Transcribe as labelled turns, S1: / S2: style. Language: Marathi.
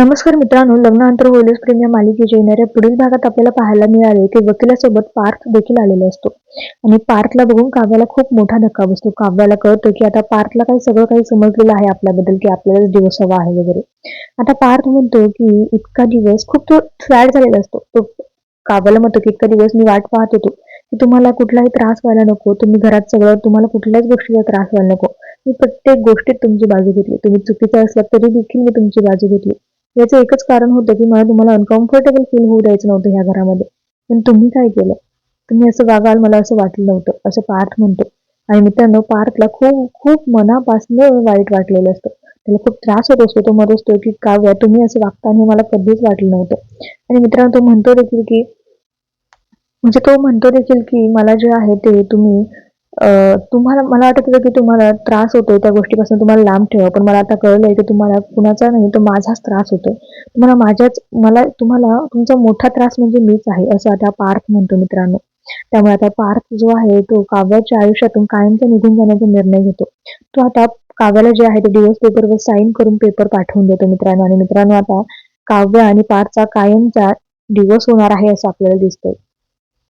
S1: नमस्कार मित्रांनो लग्नानंतर होलीस प्रेम या मालिकेच्या येणाऱ्या पुढील भागात आपल्याला पाहायला मिळाले की वकिलासोबत पार्थ देखील आलेला असतो. आणि पार्थला बघून काव्याला खूप मोठा धक्का बसतो. काव्याला कळतं की आता पार्थला काही सगळं काही समजलेलं आहे आपल्याबद्दल की आपल्याला दिवस हवा आहे वगैरे. आता पार्थ म्हणतो की इतका दिवस खूप तो सॅड झालेला असतो. तो काव्याला म्हणतो की इतका दिवस मी वाट पाहत होतो की तुम्हाला कुठलाही त्रास व्हायला नको तुम्ही घरात सगळं तुम्हाला कुठल्याच गोष्टीचा त्रास व्हायला नको. मी प्रत्येक गोष्टीत तुमची बाजू घेतली. तुम्ही चुकीचं असलात तरी देखील मी तुमची बाजू घेतली. याचं एकच कारण होतं की मला तुम्हाला अनकम्फर्टेबल फील होऊ द्यायचं नव्हतं ह्या घरामध्ये. पण तुम्ही काय केलं? तुम्ही असं वागाल मला असं वाटलं नव्हतं असं पार्थ म्हणतो. आणि मित्रांनो पार्थला खूप खूप मनापासून वाईट वाटलेलं असतं. त्याला खूप त्रास होत असतो तो म्हणत असतो की काव्या तुम्ही असं वागता हे मला कधीच वाटलं नव्हतं. आणि मित्रांनो तो म्हणतो देखील की म्हणजे तो म्हणतो देखील की मला जे आहे ते तुम्ही तुम्हाला मला वाटत होतं की तुम्हाला त्रास होतोय त्या गोष्टीपासून तुम्हाला लांब ठेवा. पण मला आता कळलंय की तुम्हाला कुणाचा नाही तर माझाच त्रास होतोय. तुम्हाला माझ्याच मला तुम्हाला तुमचा मोठा त्रास म्हणजे मीच आहे असं आता पार्थ म्हणतो मित्रांनो. त्यामुळे आता पार्थ जो आहे तो काव्याच्या आयुष्यातून कायमचा निघून जाण्याचा निर्णय घेतो. तो आता काव्याला जे आहे ते डिवोर्स पेपरवर साईन करून पेपर पाठवून देतो मित्रांनो. आणि मित्रांनो आता काव्य आणि पार्थचा कायमचा डिवोर्स होणार आहे असं आपल्याला दिसतंय.